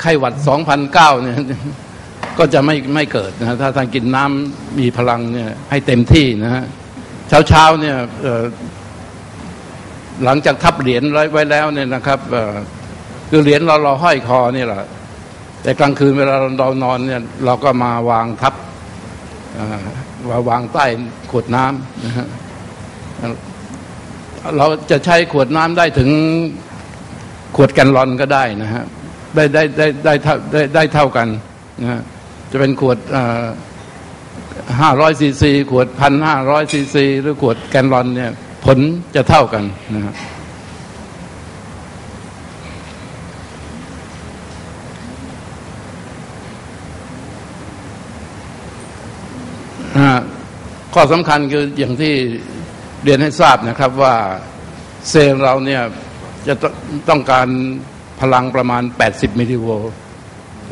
ไข้หวัด 2009 เนี่ย ก็จะไม่ไม่เกิดนะฮะถ้าท่านกินน้ำมีพลังเนี่ยให้เต็มที่นะฮะเช้าเช้าๆเนี่ยหลังจากทับเหรียญไว้แล้วเนี่ยนะครับคือเหรียญเราเราห้อยคอนี่แหละแต่กลางคืนเวลาเรานอนเนี่ยเราก็มาวางทับมาวางใต้ขวดน้ำนะฮะเราจะใช้ขวดน้ำได้ถึงขวดแกนลอนก็ได้นะฮะ ได้ได้ได้ได้เท่าได้ได้เท่ากันนะฮะจะเป็นขวดห้าร้อยซีซีขวดพันห้าร้อยซีซีหรือขวดแกนลอนเนี่ย ผลจะเท่ากันนะฮะข้อสำคัญคืออย่างที่เรียนให้ทราบนะครับว่าเซลล์เราเนี่ยจะตต้องการ พลังประมาณ 80 มิลลิโวลต์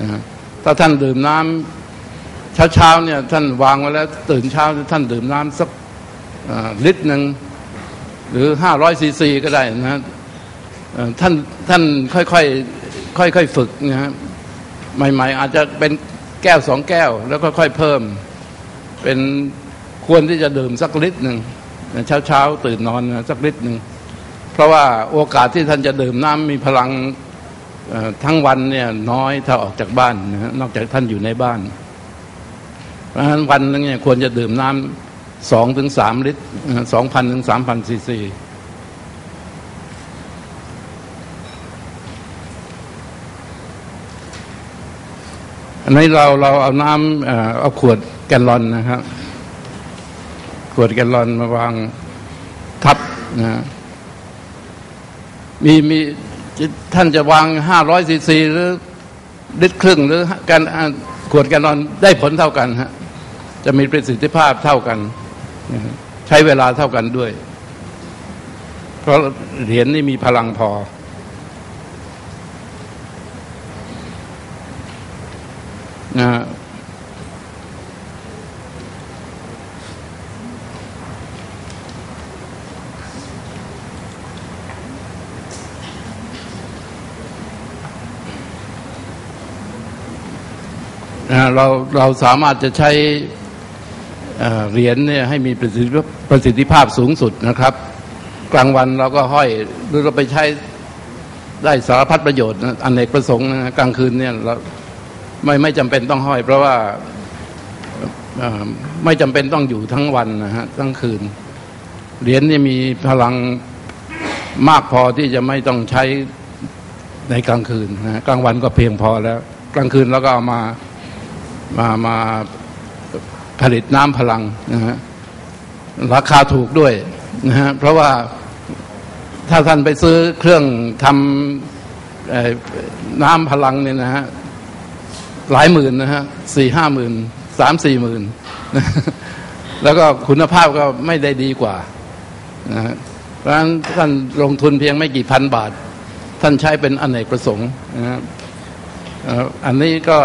นะฮะถ้าท่านดื่มน้ำเช้าๆเนี่ยท่านวางไว้แล้วตื่นเช้าท่านดื่มน้ำสักลิตรหนึ่งหรือ 500 ซีซีก็ได้นะท่านท่านค่อยๆค่อยๆฝึกนะฮะใหม่ ๆ อาจจะเป็นแก้วสองแก้ว แล้วก็ค่อยเพิ่ม เป็นควรที่จะดื่มสักลิตรหนึ่งเช้าเช้าตื่นนอนนะสักลิตรหนึ่ง เพราะว่าโอกาสที่ท่านจะดื่มน้ำมีพลัง ทั้งวันเนี่ยน้อยถ้าออกจากบ้านนะนอกจากท่านอยู่ในบ้าน เพราะฉะนั้นวันนึงเนี่ยควรจะดื่มน้ำสองถึงสามลิตรสองพันถึงสามพันซีซีอันนี้เราเราเอาน้ำเอาขวดแกลลอนนะครับ ขวดแกลลอนมาวางทับนะมีมี ท่านจะวางห้าร้อยซีซีหรือลิตรครึ่งหรือการขวดแกลลอนได้ผลเท่ากันฮะจะมีประสิทธิภาพเท่ากัน ใช้เวลาเท่ากันด้วย เพราะเหรียญนี่มีพลังพอ นะฮะนะฮะ เราเราสามารถจะใช้เหรียญเนี่ยให้มีประสิทธิภาพประสิทธิภาพสูงสุดนะครับ กลางวันเราก็ห้อยหรือเราไปใช้ได้สารพัดประโยชน์อันเนกประสงค์นะกลางคืนเนี่ยเราไม่ไม่จำเป็นต้องห้อย เพราะว่าไม่จำเป็นต้องอยู่ทั้งวันนะฮะทั้งคืนเหรียญนี่มีพลังมากพอที่จะไม่ต้องใช้ในกลางคืนนะฮะกลางวันก็เพียงพอแล้ว กลางคืนเราก็เอามา มามาผลิตน้ำพลังนะฮะราคาถูกด้วยนะฮะเพราะว่าถ้าท่านไปซื้อเครื่องทำน้ำพลังเนี่ยนะฮะหลายหมื่นนะฮะสี่ห้าหมื่นสามสี่หมื่นแล้วก็คุณภาพก็ไม่ได้ดีกว่านะฮะเพราะฉะนั้นท่านลงทุนเพียงไม่กี่พันบาท ท่านใช้เป็นอนเนกประสงค์นะฮะอันนี้ก็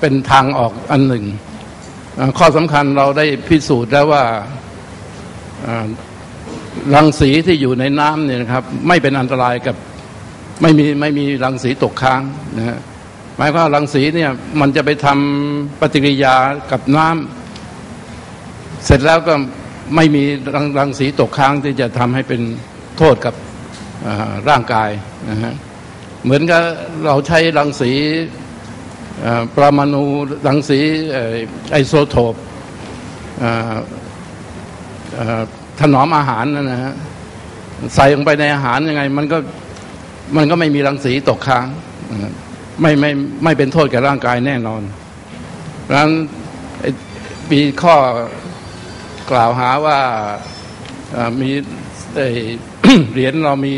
เป็นทางออกอันหนึ่ง ข้อสำคัญเราได้พิสูจน์แล้วว่ารังสีที่อยู่ในน้ำเนี่ยนะครับ ไม่เป็นอันตรายกับไม่มีไม่มีรังสีตกค้างนะฮะหมายความว่ารังสีเนี่ยมันจะไปทำปฏิกิริยากับน้ำเสร็จแล้วก็ไม่มีรังรังสีตกค้างที่จะทำให้เป็นโทษกับร่างกายนะฮะเหมือนกับเราใช้รังสี ปรมาณูรังสีไอโซโทปถนอมอาหารนั่นนะฮะใส่ลงไปในอาหารยังไง มันก็มันก็ไม่มีรังสีตกค้างไม่ไม่ไม่เป็นโทษแก่ร่างกายแน่นอนเพราะฉะนั้นมีข้อกล่าวหาว่ามีไอเหรียญเรามี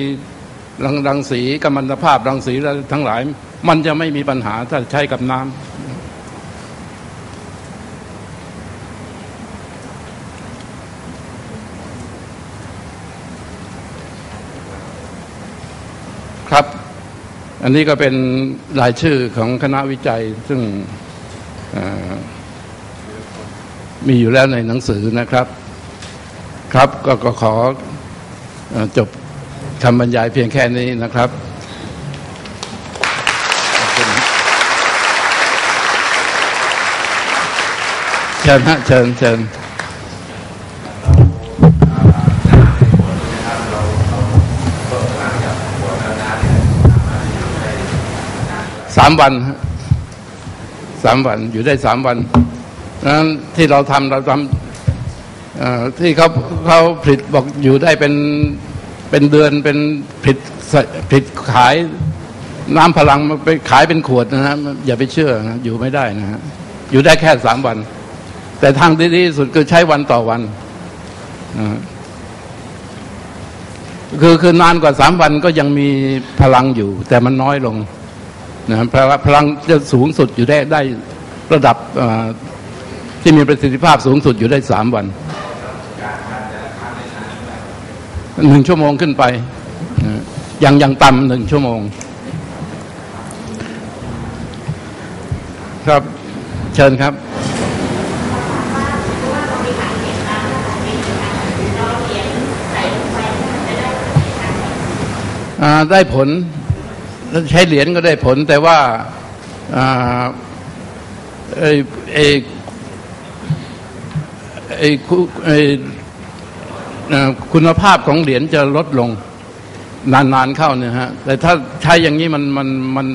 รังรังสีกัมมันตภาพรังสีทั้งหลาย มันจะไม่มีปัญหาถ้าใช้กับน้ำครับ อันนี้ก็เป็นรายชื่อของคณะวิจัยซึ่งมีอยู่แล้วในหนังสือนะครับ ครับก็ขอเอ่อจบคำบรรยายเพียงแค่นี้นะครับ ชิญฮะเชิญเชิญสามวันฮะสามวันอยู่ได้สามวันนั้นที่เราทำเราทำที่เขาเขาผลิตบอกอยู่ได้เป็นเป็นเดือนเป็นผลิตผลิตขายน้ำพลังมาไปขายเป็นขวดนะฮะอย่าไปเชื่อนะอยู่ไม่ได้นะฮะอยู่ได้แค่สามวัน แต่ทางที่ดีที่สุดคือใช้วันต่อวันคือคือนานกว่าสามวันก็ยังมีพลังอยู่ แต่มันน้อยลงนะพลังพลังจะสูงสุดอยู่ได้ได้ระดับที่มีประสิทธิภาพสูงสุดอยู่ได้สามวันหนึ่งชั่วโมงขึ้นไปยังยังต่ำหนึ่งชั่วโมง ครับ เชิญครับ ได้ผลใช้เหรียญก็ได้ผล แต่ว่าอไอ้ไอ้ไอ้คุไอ้คุณภาพของเหรียญจะลดลงนานๆเข้าเนี่ยฮะ แต่ถ้าใช้อย่างนี้มันมันมัน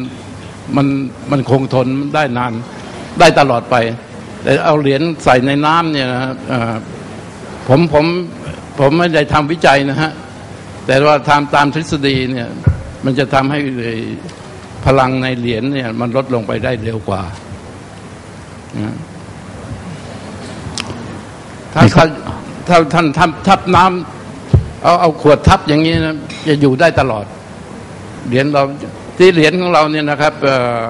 มันมันคงทนได้นานได้ตลอดไป แต่เอาเหรียญใส่ในน้ำเนี่ยนะผมผมผมไม่ได้ทำวิจัยนะฮะ แต่ว่าตามตามทฤษฎีเนี่ยมันจะทำให้พลังในเหรียญเนี่ย มันลดลงไปได้เร็วกว่านะถ้าถ้าถ้าท่านทับทับน้ำเอาเอาขวดทับอย่างนี้นะจะอยู่ได้ตลอด เหรียญเราที่เหรียญของเราเนี่ยนะครับเอ่อ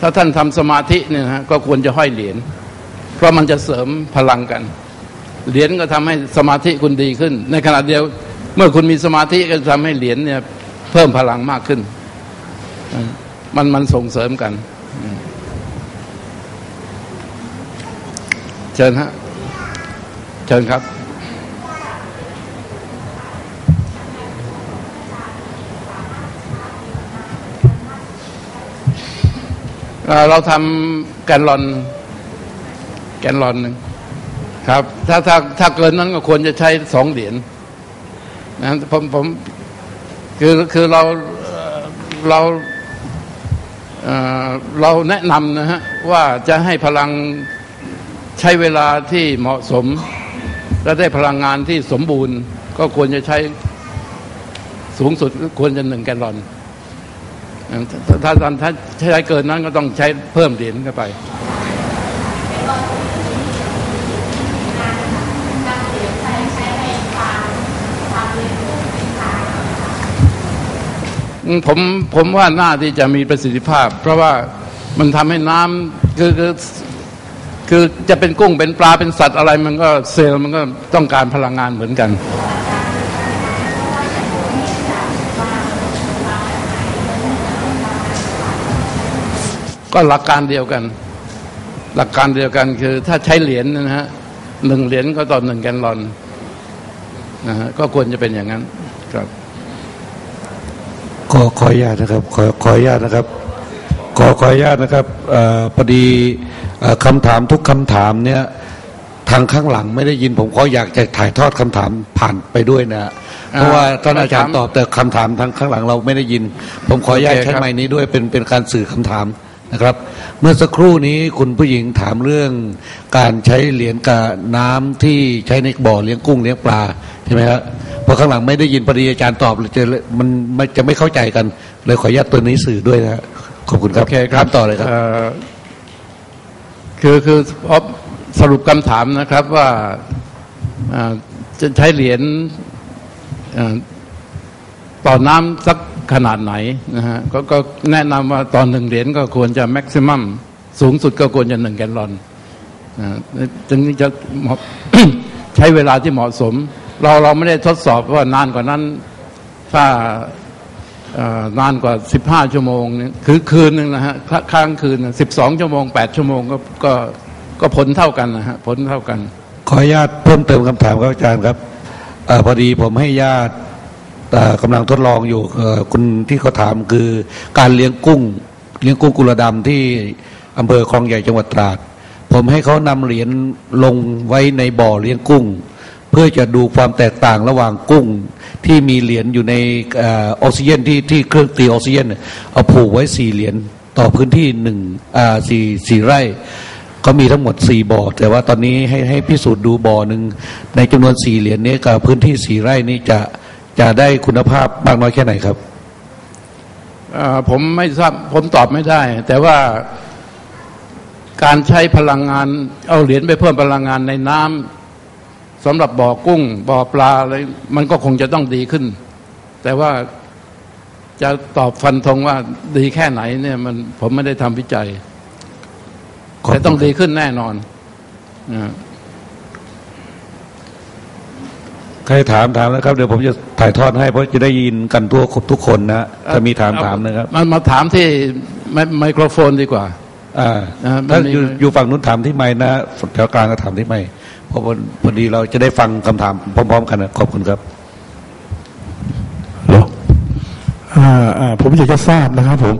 ถ้าท่านทำสมาธิเนี่ยนะฮะก็ควรจะห้อยเหรียญเพราะมันจะเสริมพลังกัน เหรียญก็ทำให้สมาธิคุณดีขึ้น ในขณะเดียว เมื่อคุณมีสมาธิก็จะทำให้เหรียญเนี่ย เพิ่มพลังมากขึ้น มันมันส่งเสริมกันเชิญฮะ เชิญครับเอ่อเราทำแกนลอน แกนลอนหนึ่งครับ ถ้าถ้าถ้าเกินนั้นก็ควรจะใช้สองเหรียญ นะผมผมคือคือเราเราเราแนะนำนะฮะว่าจะให้พลังใช้เวลาที่เหมาะสม และได้พลังงานที่สมบูรณ์ ก็ควรจะใช้สูงสุดควรจะหนึ่งแกลลอน ถ้าถ้าใช้เกินนั้นก็ต้องใช้เพิ่มเหรียญเข้าไป ผมผมว่าน่าที่จะมีประสิทธิภาพ เพราะว่ามันทำให้น้ำคือคือคือจะเป็นกุ้งเป็นปลาเป็นสัตว์อะไร มันก็เซลล์มันก็ต้องการพลังงานเหมือนกันก็หลักการเดียวกัน หลักการเดียวกันคือ ถ้าใช้เหรียญนะฮะหนึ่งเหรียญก็ต่อหนึ่งแกนลอนนะฮะก็ควรจะเป็นอย่างนั้นครับ ขอขออนุญาตนะครับขอขออนุญาตนะครับ ขอขออนุญาตนะครับเออพอดีเอ่อคำถามทุกคำถามเนี่ยทางข้างหลังไม่ได้ยินผมขออยากจะถ่ายทอดคำถามผ่านไปด้วยนะเพราะว่าท่านอาจารย์ตอบแต่คำถามทางข้างหลังเราไม่ได้ยิน ผมขออนุญาตโอเคครับใช้ไม้นี้ด้วยเป็นเป็นการสื่อคำถาม นะครับ เมื่อสักครู่นี้คุณผู้หญิงถามเรื่องการใช้เหรียญกับน้ำที่ใช้ในบ่อเลี้ยงกุ้งเลี้ยงปลาใช่ไหมครับเพราะข้างหลังไม่ได้ยินพอดีอาจารย์ตอบเลยจะมันมันจะไม่เข้าใจกัน เลยขออนุญาตตัวนี้สื่อด้วยนะฮะขอบคุณครับโอเคครับถามต่อเลยครับอ่อคือคือพอสรุปคำถามนะครับว่าอ่าจะใช้เหรียญอ่าต่อน้ำสัก ขนาดไหนนะฮะก็ก็แนะนำว่าตอนหนึ่งเหรียญก็ควรจะแม็กซิมัมสูงสุดก็ควรจะหนึ่งแกลลอนอ่าจึงจะเหมาะใช้เวลาที่เหมาะสม เราเราไม่ได้ทดสอบว่านานกว่านั้น ถ้านานกว่า 15 ชั่วโมงนี่คือคืนหนึ่งนะฮะค้างคืนสิบสองชั่วโมง 8 ชั่วโมงก็ก็ก็ผลเท่ากันนะฮะผลเท่ากัน ขออนุญาตเพิ่มเติมคำถามครับอาจารย์ครับอพอดีผมให้ญาติ กำลังทดลองอยู่คุณที่เขาถามคือการเลี้ยงกุ้ง เลี้ยงกุ้งกุลดำที่อำเภอคลองใหญ่จังหวัดตราด ผมให้เขานำเหรียญลงไว้ในบ่อเลี้ยงกุ้ง เพื่อจะดูความแตกต่างระหว่างกุ้งที่มีเหรียญอยู่ในออกซิเจนที่ที่เครื่องตีออกซิเจนเอาผูกไว้สี่เหรียญต่อพื้นที่หนึ่งสี่สี่ไร่เขามีทั้งหมดสี่บ่อแต่ว่าตอนนี้ให้ให้พิสูจน์ดูบ่อหนึ่งในจำนวนสี่เหรียญนี้กับพื้นที่สี่ไร่นี้จะ จะได้คุณภาพมากน้อยแค่ไหนครับผมไม่ทราบผมตอบไม่ได้ แต่ว่าการใช้พลังงาน เอาเหรียญไปเพิ่มพลังงานในน้ำสำหรับบ่อกุ้ง บ่อปลาอะไรมันก็คงจะต้องดีขึ้น แต่ว่าจะตอบฟันธงว่าดีแค่ไหนเนี่ย มันผมไม่ได้ทำวิจัย แต่ต้องดีขึ้นแน่นอนนะ ใครถามถามนะครับ เดี๋ยวผมจะถ่ายทอดให้เพราะจะได้ยินกันทั่วทุกคนนะถ้ามีถามถามนะครับ มันมาถามที่ไมไมโครโฟนดีกว่าอ่าอ่าถ้ามันมีอยู่อยู่ฝั่งนู้นถามที่ไม่นะแถวกลางก็ถามที่ไม่เพราะว่าพอดีเราจะได้ฟังคำถามพร้อม ๆ กันนะขอบคุณครับเหรออ่าอ่าผมอยากจะทราบนะครับผม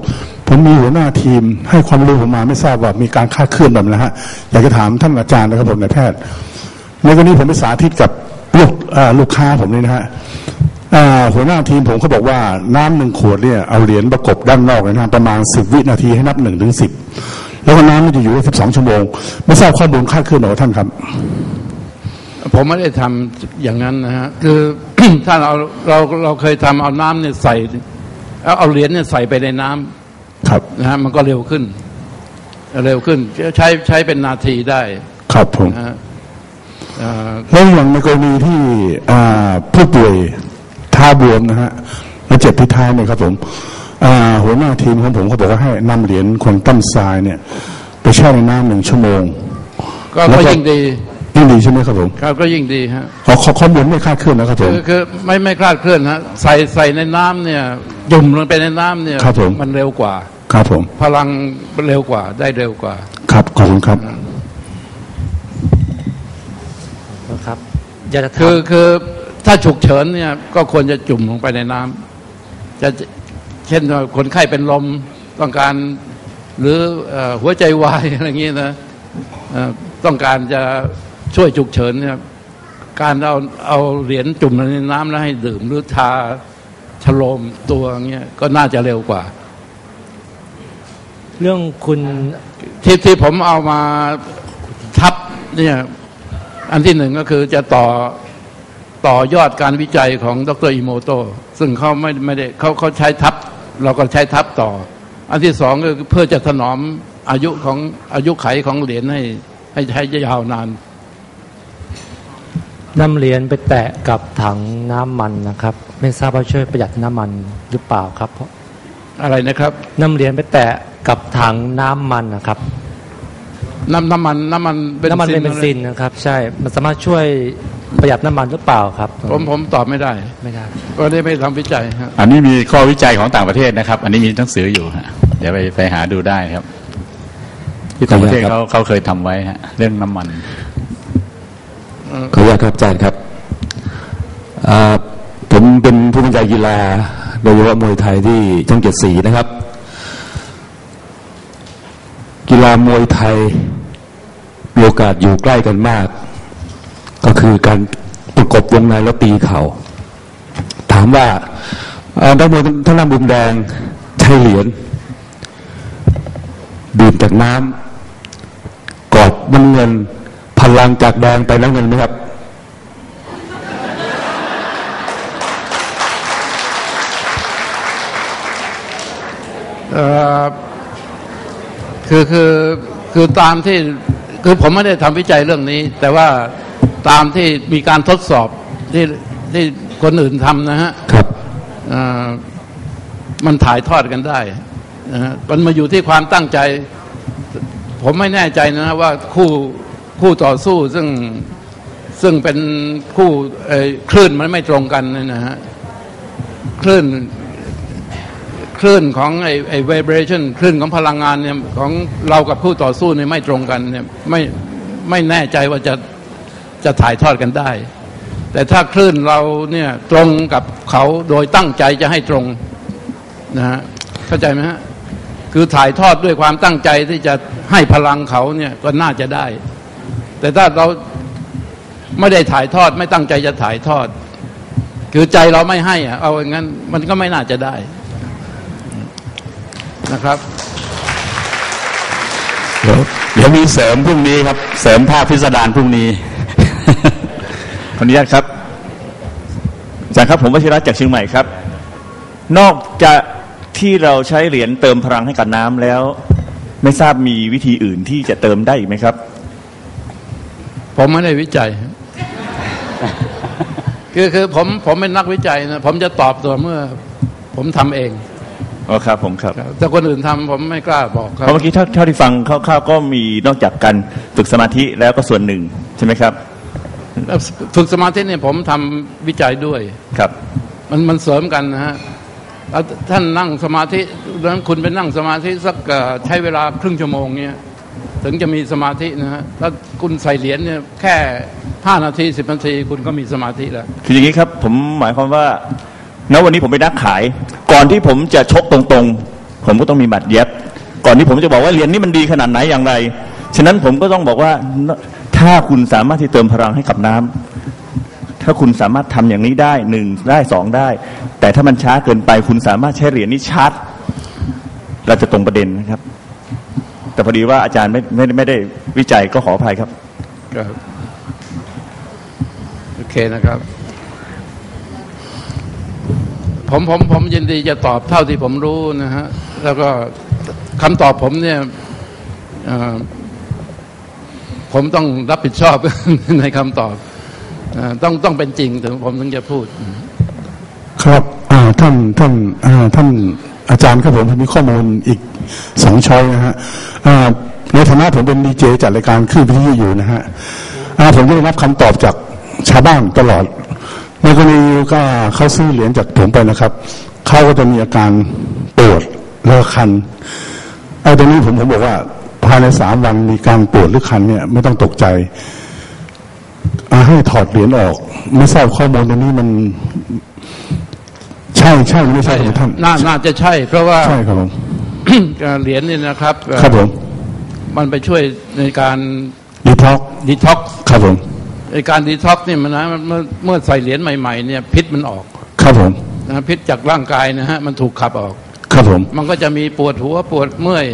ผมมีหัวหน้าทีมให้ความรู้ผมมาไม่ทราบว่ามีการคลาดเคลื่อนแบบนะฮะอยากจะถามท่านอาจารย์นะครับผมนายแพทย์ในกรณีผมไปสาธิตกับ ลูกอ่าลูกค้าผมนี่นะฮะอ่าหัวหน้าทีมผมเขาบอกว่าน้ำหนึ่งขวดเนี่ยเอาเหรียญประกบด้านนอกเลยนะฮะประมาณสิบวินาทีให้นับหนึ่งถึงสิบแล้วก็น้ำมันจะอยู่ได้สิบสองชั่วโมง ไม่ทราบข้อมูลคลาดเคลื่อนหรอท่านครับ ผมไม่ได้ทำอย่างนั้นนะฮะคือถ้าเราเราเราเคยทำเอาน้ำเนี่ยใส่เอาเอาเหรียญเนี่ยใส่ไปในน้ำครับนะฮะมันก็เร็วขึ้น เร็วขึ้นใช้ใช้เป็นนาทีได้ ครับผมนะฮะเอ่อ แล้วอย่างในกรณีที่อ่าผู้ป่วยเท้าบวมนะฮะแล้วเจ็บที่เท้าเนี่ยครับผมอ่าหัวหน้าทีมของผมเขาบอกว่าให้นำเหรียญควอนตัมทรายเนี่ย ไปแช่ในน้ำหนึ่งชั่วโมงก็แล้วก็ก็ยิ่งดียิ่งดีใช่ไหมครับผมครับก็ยิ่งดีฮะขอขอข้อมูลไม่คลาดเคลื่อนนะครับผมคือคือไม่ไม่คลาดเคลื่อนฮะใส่ใส่ในน้ำเนี่ยจุ่มลงไปในน้ำเนี่ยครับผมมันเร็วกว่า ครับผม พลังเร็วกว่าได้เร็วกว่า ครับขอบคุณครับนะครับ อยากจะถามคือคือถ้าฉุกเฉินเนี่ย ก็ควรจะจุ่มลงไปในน้ำจะเช่นว่าคนไข้เป็นลมต้องการ หรือเอ่อหัวใจวายอะไรอย่างนี้นะเอ่อต้องการจะช่วยฉุกเฉินเนี่ยการเอาเอาเหรียญจุ่มลงในน้ำแล้วให้ดื่มหรือทาชโลมตัวอย่างเงี้ยก็น่าจะเร็วกว่า เรื่องคุณที่ที่ผมเอามาทับเนี่ย อันที่หนึ่งก็คือจะต่อต่อยอดการวิจัยของดรอิโมโตซึ่งเขาไม่ไม่ได้เขาเขาใช้ทับ เราก็ใช้ทับต่อ อันที่สองก็คือเพื่อจะถนอมอายุของอายุไขของเหรียญให้ให้ใช้ยาวนานนำเหรียญไปแตะกับถังน้ำมันนะครับ ไม่ทราบว่าช่วยประหยัดน้ำมันหรือเปล่าครับเพราะอะไรนะครับนำเหรียญไปแตะกับถังน้ำมันนะครับ น้ำน้ำมันน้ำมันเบนน้ำมันซินเป็นเบนซินนะครับ ใช่มันสามารถช่วยประหยัดน้ำมันหรือเปล่าครับ ผมผมตอบไม่ได้ไม่ได้ก็ได้ไม่ทำวิจัยฮะอันนี้มีข้อวิจัยของต่างประเทศนะครับ อันนี้มีหนังสืออยู่ฮะเดี๋ยวไปไปหาดูได้ครับ ที่ต่างประเทศเขาเขาเคยทำไว้ฮะเรื่องน้ำมันขออนุญาตครับอาจารย์ครับอ่าผมเป็นผู้บรรยายกีฬาโดยเฉพาะมวยไทยที่ช่องเจ็ดสีนะครับ กีฬามวยไทย มีโอกาสอยู่ใกล้กันมาก ก็คือการประกบวงในแล้วตีเข่าถามว่าเอ่อนักมวยท่านนำบุมแดงใช้เหรียญดื่มจากน้ำกอดมันเงิน พลังจากแดงไปน้ำเงินไหมครับ เอ่อคือคือคือตามที่ คือผมไม่ได้ทำวิจัยเรื่องนี้ แต่ว่าตามที่มีการทดสอบที่ที่คนอื่นทำนะฮะครับเอ่อมันถ่ายทอดกันได้นะฮะมันมาอยู่ที่ความตั้งใจ ผมไม่แน่ใจนะฮะว่าคู่คู่ต่อสู้ซึ่งซึ่งเป็นคู่เอ่อคลื่นมันไม่ตรงกันเนี่ยนะฮะคลื่น คลื่นของไอ้ไอ้ vibration คลื่นของพลังงานเนี่ยของเรากับผู้ต่อสู้เนี่ยไม่ตรงกันเนี่ยไม่ไม่แน่ใจว่าจะจะถ่ายทอดกันได้ แต่ถ้าคลื่นเราเนี่ยตรงกับเขาโดยตั้งใจจะให้ตรงนะฮะเข้าใจไหมฮะคือถ่ายทอดด้วยความตั้งใจที่จะให้พลังเขาเนี่ยก็น่าจะได้ แต่ถ้าเราไม่ได้ถ่ายทอด ไม่ตั้งใจจะถ่ายทอด คือใจเราไม่ให้อะเอาอย่างนั้นมันก็ไม่น่าจะได้ นะครับ เดี๋ยวเดี๋ยวมีเสริมพรุ่งนี้ครับ เสริมภาพพิสดารพรุ่งนี้ ขออนุญาตครับอาจารย์ครับผมวชิระจากเชียงใหม่ครับ นอกจากที่เราใช้เหรียญเติมพลังให้กับน้ำแล้ว ไม่ทราบมีวิธีอื่นที่จะเติมได้อีกไหมครับ ผมไม่ได้วิจัย คือคือผมผมเป็นนักวิจัยนะผมจะตอบตัวเมื่อ ผมทำเอง อ๋อครับผมครับแต่คนอื่นทำผมไม่กล้าบอกคเพรับ ราะเมื่อกี้เท่าเท่าที่ฟังคร่าวๆก็มีนอกจากการฝึกสมาธิแล้วก็ส่วนหนึ่งใช่ไหมครับฝึกสมาธิเนี่ยผมทำวิจัยด้วย ครับ มันมันเสริมกันนะฮะแล้วท่านนั่งสมาธิแล้วคุณไปนั่งสมาธิสักเอ่อใช้เวลาครึ่งชั่วโมงเนี่ยถึงจะมีสมาธินะฮะถ้าคุณใส่เหรียญเนี่ยแค่ห้านาทีสิบนาทีคุณก็มีสมาธิแล้ว คืออย่างนี้ครับผมหมายความว่า ณวันนี้ผมเป็นนักขาย ก่อนที่ผมจะชกตรงๆ ผมก็ต้องมีบัตรเย็บ ก่อนที่ผมจะบอกว่าเหรียญนี้มันดีขนาดไหนอย่างไร ฉะนั้นผมก็ต้องบอกว่าถ้าคุณสามารถที่เติมพลังให้กับน้ำถ้าคุณสามารถทำอย่างนี้ได้หนึ่งได้สองได้ แต่ถ้ามันช้าเกินไป คุณสามารถใช้เหรียญนี้ชาร์จเราจะตรงประเด็นนะครับ แต่พอดีว่าอาจารย์ไม่ไม่ไม่ได้วิจัยก็ขออภัยครับ ครับ โอเคนะครับ ผมผมผมยินดีจะตอบเท่าที่ผมรู้นะฮะ แล้วก็คำตอบผมเนี่ยผมต้องรับผิดชอบในคำตอบอต้องต้องเป็นจริงถึงผมถึงจะพูด ครับท่านท่านท่านอาจารย์ครับผมผมมีข้อมูลอีกสองช้อยนะฮะในฐานะผมเป็นดีเจจัดรายการคลื่นวิทยุอยู่นะฮะผมได้รับคำตอบจากชาวบ้านตลอด ในกรณีก็เขาซื้อเหรียญจากผมไปนะครับเขาก็จะมีอาการปวดแล้วก็คันไอ้ตรงนี้ผมผมบอกว่าภายในสามวันมีการปวดหรือคันเนี่ยไม่ต้องตกใจอ่าให้ถอดเหรียญออก ไม่ทราบข้อมูลตรงนี้มัน ใช่ใช่หรือไม่ใช่ครับท่านน่าน่าจะใช่ เพราะว่าใช่ครับผมเหรียญนี่นะครับเอ่อครับผมมันไปช่วยในการดีท็อกดีท็อกครับผม ในการดีท็อกนี่มันนะเมื่อเมื่อใส่เหรียญใหม่ๆเนี่ยพิษมันออกครับผมนะพิษจากร่างกายนะฮะมันถูกขับออกครับผมมันก็จะมีปวดหัวปวดเมื่อย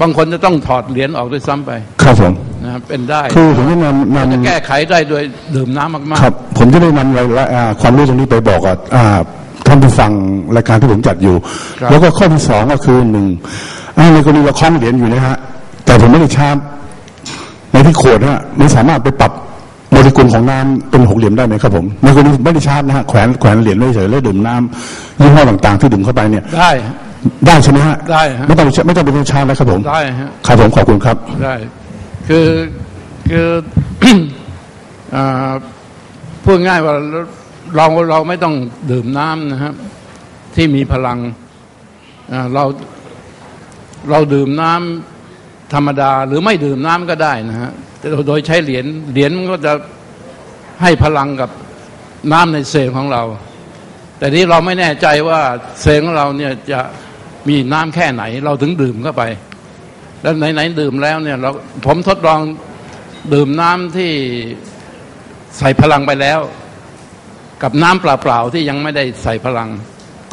บางคนจะต้องถอดเหรียญออกด้วยซ้ำไป ครับผมนะครับเป็นได้คือผมจะนำจะนำแก้ไขได้โดยดื่มน้ำมากครับ ผมจะได้นำรายละอ่าความรู้ตรงนี้ไปบอกกับอ่าท่านผู้ฟังรายการที่ผมจัดอยู่ แล้วก็ข้อที่สองก็คือหนึ่งอ่าในกรณีเราคล้องเหรียญอยู่นะฮะแต่ผมไม่ได้ชาร์จในที่ขวดนะฮะไม่สามารถไปปรับโมเลกุลของน้ำเป็นหกเหลี่ยมได้ไหมครับผมในกรณีผมไม่ได้ชาร์จนะฮะแขวนแขวนเหรียญไว้เฉยแล้วดื่มน้ำยี่ห้อต่างๆที่ดื่มเข้าไปเนี่ยๆได้ได้ใช่ไหมฮะได้ฮะไม่ต้องไม่ต้องเป็นชาร์จนะครับผมได้ฮะครับผมขอบคุณครับได้คือคืออ่าพูดง่ายว่าเราเราไม่ต้องดื่มน้ำนะครับ ที่มีพลังอ่าเราเราดื่มน้ำ ธรรมดาหรือไม่ดื่มน้ำก็ได้นะฮะโดยใช้เหรียญเหรียญมันก็จะให้พลังกับน้ำในเซลล์ของเรา แต่นี้เราไม่แน่ใจว่าเซลล์ของเราเนี่ยจะมีน้ำแค่ไหน เราถึงดื่มเข้าไป แล้วไหนๆดื่มแล้วเนี่ยเราผมทดลองดื่มน้ำที่ใส่พลังไปแล้ว กับน้ำเปล่าๆที่ยังไม่ได้ใส่พลัง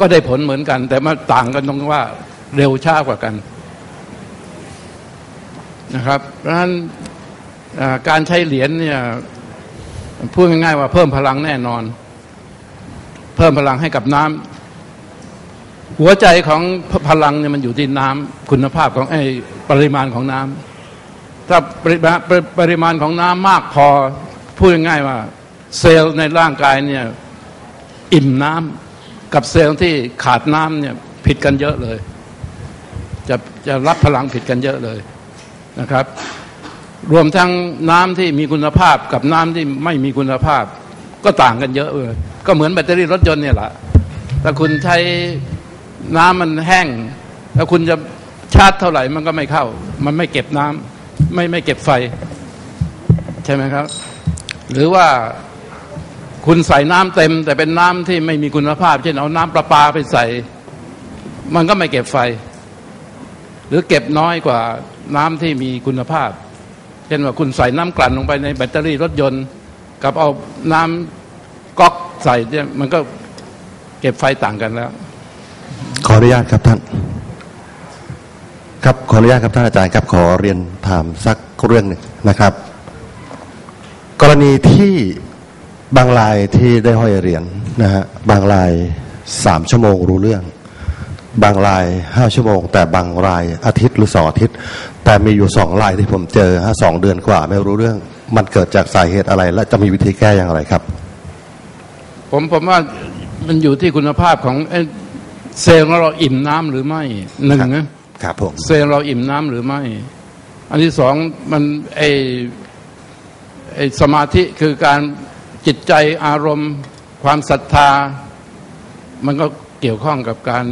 ก็ได้ผลเหมือนกัน แต่มาต่างกันตรงว่าเร็วช้ากว่ากัน นะครับเพราะฉะนั้นการใช้เหรียญเนี่ยพูดง่ายๆว่าเพิ่มพลังแน่นอน เพิ่มพลังให้กับน้ำหัวใจของพลังเนี่ยมันอยู่ที่น้ำคุณภาพของไอ้ปริมาณของน้ำถ้าปริมาณปริปริมาณของน้ำมากพอพูดง่ายๆว่า เซลล์ในร่างกายเนี่ยอิ่มน้ำกับเซลล์ที่ขาดน้ำเนี่ยผิดกันเยอะเลย จะจะรับพลังผิดกันเยอะเลย นะครับ รวมทั้งน้ำที่มีคุณภาพกับน้ำที่ไม่มีคุณภาพ ก็ต่างกันเยอะเลยก็เหมือนแบตเตอรี่รถยนต์เนี่ยแหละถ้าคุณใช้น้ำมันแห้ง แล้วคุณจะชาร์จเท่าไหร่มันก็ไม่เข้า มันไม่เก็บน้ำไม่ไม่เก็บไฟ ใช่ไหมครับ หรือว่าคุณใส่น้ำเต็ม แต่เป็นน้ำที่ไม่มีคุณภาพ เช่นเอาน้ำประปาไปใส่ มันก็ไม่เก็บไฟ หรือเก็บน้อยกว่า น้ำที่มีคุณภาพ เช่นว่าคุณใส่น้ำกลั่นลงไปในแบตเตอรี่รถยนต์ กับเอาน้ำก๊อกใส่เนี่ยมันก็เก็บไฟต่างกันแล้ว ขออนุญาตครับท่านครับขออนุญาตครับท่านอาจารย์ครับขอเรียนถามสักเรื่องหนึ่งนะครับ กรณีที่บางรายที่ได้ห้อยเหรียญนะฮะบางรายสามชั่วโมงรู้เรื่อง บางรายห้าชั่วโมง แต่บางรายอาทิตย์หรือสองอาทิตย์ แต่มีอยู่สองรายที่ผมเจอฮะสองเดือนกว่า ไม่รู้เรื่อง มันเกิดจากสาเหตุอะไร และจะมีวิธีแก้อย่างไรครับ ผมผมว่ามันอยู่ที่คุณภาพของเอ้ยเซลล์ของเราอิ่มน้ำหรือไม่หนึ่งนะครับผมเซลล์เราอิ่มน้ำหรือไม่ อันที่สองมันไอไอสมาธิคือการจิตใจอารมณ์ ความศรัทธา มันก็เกี่ยวข้องกับการ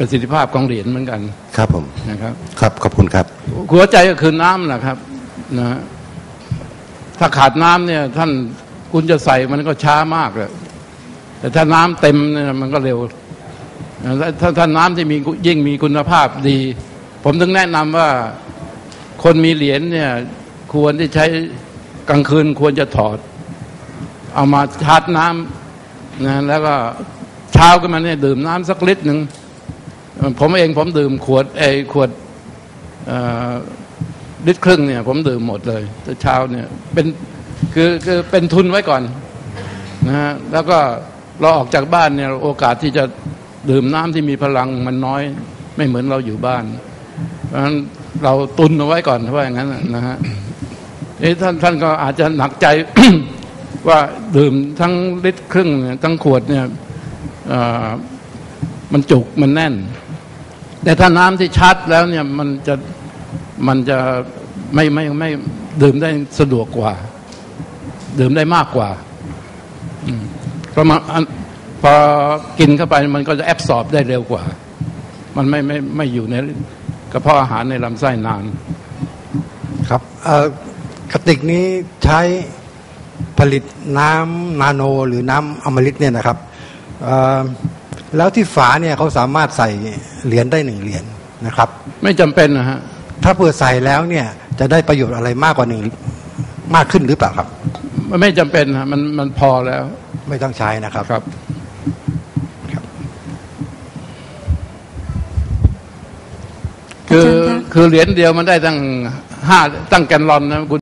ประสิทธิภาพของเหรียญเหมือนกัน ครับผมนะครับ ครับขอบคุณครับ หัวใจก็คือน้ำนะครับนะฮะถ้าขาดน้ำเนี่ย ท่านคุณจะใส่มันก็ช้ามากเลยแต่ถ้าน้ำเต็มเนี่ยมันก็เร็วนะถ้าถ้าถ้าน้ำที่มียิ่งมีคุณภาพดี ผมถึงแนะนำว่าคนมีเหรียญเนี่ย ควรที่ใช้กลางคืนควรจะถอด เอามาชาร์จน้ำนะแล้วก็เช้าขึ้นมาเนี่ยดื่มน้ำสักลิตรหนึ่ง ผมเองผมดื่มขวดไอขวดลิตรครึ่งเนี่ยผมดื่มหมดเลยแต่เช้าเนี่ยเป็นคือคือเป็นทุนไว้ก่อนนะฮะแล้วก็เราออกจากบ้านเนี่ยโอกาสที่จะดื่มน้ำที่มีพลังมันน้อยไม่เหมือนเราอยู่บ้าน เพราะฉะนั้นเราตุนเอาไว้ก่อนเพราะอย่างนั้นนะฮะเอ้ท่านท่านก็อาจจะหนักใจว่าดื่มทั้งลิตรครึ่งเนี่ยทั้งขวดเนี่ยอ่อมันจุกมันแน่น แต่ถ้าน้ำที่ชัดแล้วเนี่ยมันจะมันจะไม่ไม่ไม่ดื่มได้สะดวกกว่า ดื่มได้มากกว่าอืมาอันพอกินเข้าไปมันก็จะแอบสอบได้เร็วกว่า มันไม่ไม่ไม่อยู่ในกระเพาะอาหารในลำไส้นาน ครับเอ่อกระติกนี้ใช้ผลิตน้ำนาโนหรือน้ำอมฤตเนี่ยนะครับเอ่อ แล้วที่ฝาเนี่ยเขาสามารถใส่เหรียญได้หนึ่งเหรียญนะครับ ไม่จำเป็นนะฮะถ้าเปิดใส่แล้วเนี่ยจะได้ประโยชน์อะไรมากกว่าหนึ่งมากขึ้นหรือเปล่าครับ มันไม่จำเป็นนะมันมันพอแล้ว ไม่ต้องใช้นะครับครับคืออาจารย์คะคือเหรียญเดียวมันได้ตั้งห้าตั้งแกนลอนนะคุณ